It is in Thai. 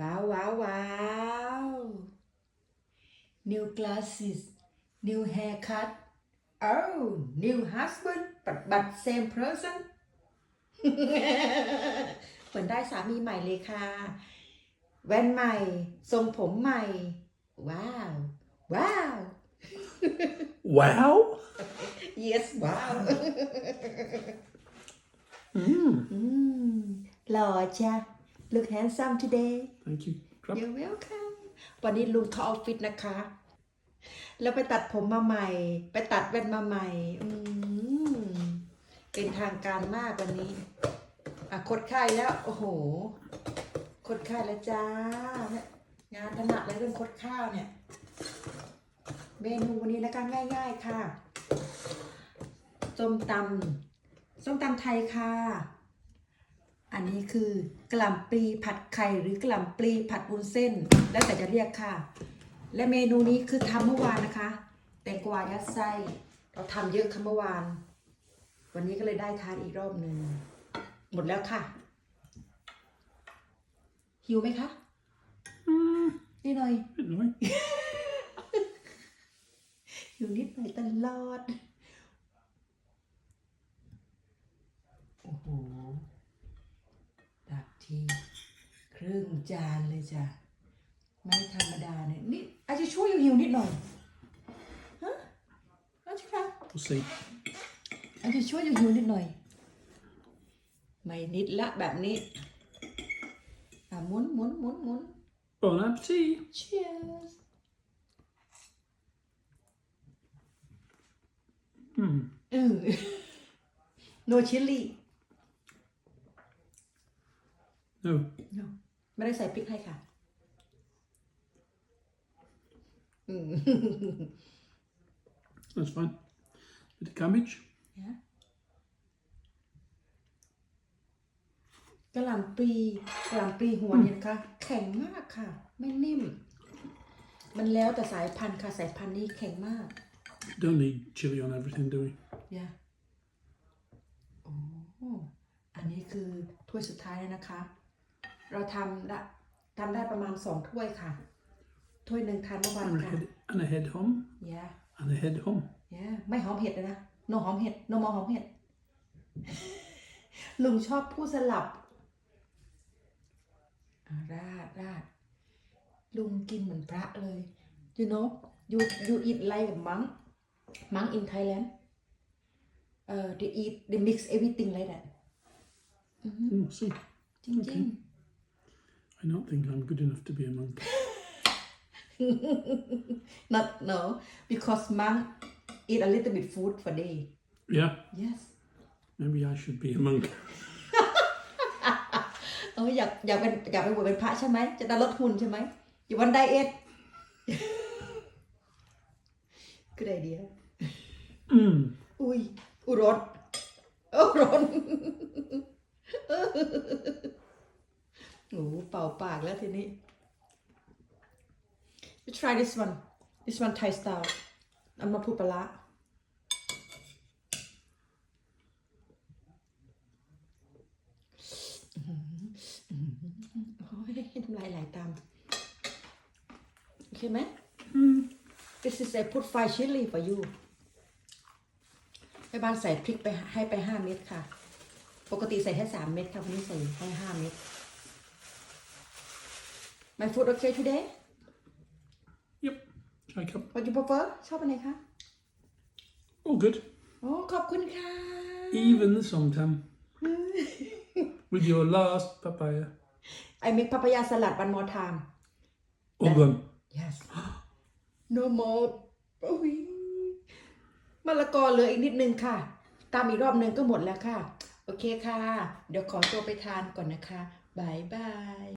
ว้าวว้าวว้าว new glasses new haircut oh new husband but but same person เหมือนได้สามีใหม่เลยค่ะ แว่นใหม่ ทรงผมใหม่ ว้าว ว้าว Wow. yes ว้าว Mm. อืม หล่อจ้ะ look handsome today Thank you. Crap. You're welcome วันนี้ลุงเข้าออฟฟิศนะคะ แล้วไปตัดผมมาใหม่ ไปตัดแว่นมาใหม่อืมเป็นทางการมากวันนี้อะคดไข้แล้ว โอ้โห คดไข้แล้วจ้าเนี่ยงานถนัดเลยเรื่องคดข้าวเนี่ย เมนูวันนี้นะคะง่าย ๆ ค่ะ ส้มตำส้มตำไทยค่ะ อันนี้คือกล่ำปลีผัดไข่หรือกล่ำปลีผัดวุ้นเส้น แล้วแต่จะเรียกค่ะ และเมนูนี้คือทำเมื่อวานนะคะ แตงกวายัดไส้เราทำเยอะค่ะเมื่อวาน วันนี้ก็เลยได้ทานอีกรอบหนึ่งหมดแล้วค่ะ หิวไหมคะนิดหน่อยๆหิวนิดหน่อยตลอดโอ้โห ทีครึ่งจานเลยจ้ะ ไม่ธรรมดาเนี่ยนี่อาจจะช่วยอยู่หิวนิดหน่อยฮะอาจจะครับ We'll see. อาจจะช่วยอยู่หิวนิดหน่อย ไม่นิดละแบบนี้อะหมุนหมุนหมุนหมุน Bon appetit. cheers Hmm. เออ no chili No. no ไม่ได้ใส่พริกให้ค่ะอืม That's fine. Bit of cabbage. นะกระหล่ำปลีกระหล่ำปลีหัวเนี่ยนะคะ แข็งมากค่ะ ไม่นิ่ม มันแล้วแต่สายพันธุ์ค่ะ สายพันธุ์นี้แข็งมาก Don't need chili on everything, do we? ยาโอ้อันนี้คือถ้วยสุดท้ายแล้วนะคะ เราทำละทำได้ประมาณสองถ้วยค่ะ ถ้วยหนึ่งทานเมื่อวาน And a ค่ะ head, and a head hum. ยา And a head hum. ยาไม่หอมเห็ดเลยนะ โนหอมเห็ด โนมองหอมเห็ด ลุงชอบพูดสลับอะราดราดลุงกินเหมือนพระเลย you know you you eat like a monk monk in Thailand uh they eat they mix everything like that Oh, see. จริง I don't think I'm good enough to be a monk. ๆ not no because monk eat a little bit food for day Yeah. yes Maybe I should be a monk. เอออยากอยากเป็นอยากไปบวชเป็นพระใช่ไหม จะได้ลดหุ่นใช่ไหมอยู่วันไดเอท good idea Mm. อุ้ยอุยร้อนโอ้ร้อน โอ้เป่าปากแล้วทีนี้ you try this one this one Thai style น้ำมันพูปลาร้าโอ้ยน้ำลายไหลตาม โอเคไหม This is a put fried chili for you แม่บ้านใส่พริกไปให้ไปห้าเม็ดค่ะ ปกติใส่แค่สามเม็ดค่ะวันนี้ใส่ให้ห้าเม็ด My food okay today Yep. Chai cup. What you prefer ชอบอันไหนคะ All good. โอ้ขอบคุณค่ะ Even the songtam. With your last papaya. I make papaya salad one more time All gone. Yes No more โอ้ยมะละกอเหลืออีกนิดนึงค่ะ ตามอีกรอบนึงก็หมดแล้วค่ะ โอเคค่ะ เดี๋ยวขอตัวไปทานก่อนนะคะบายบาย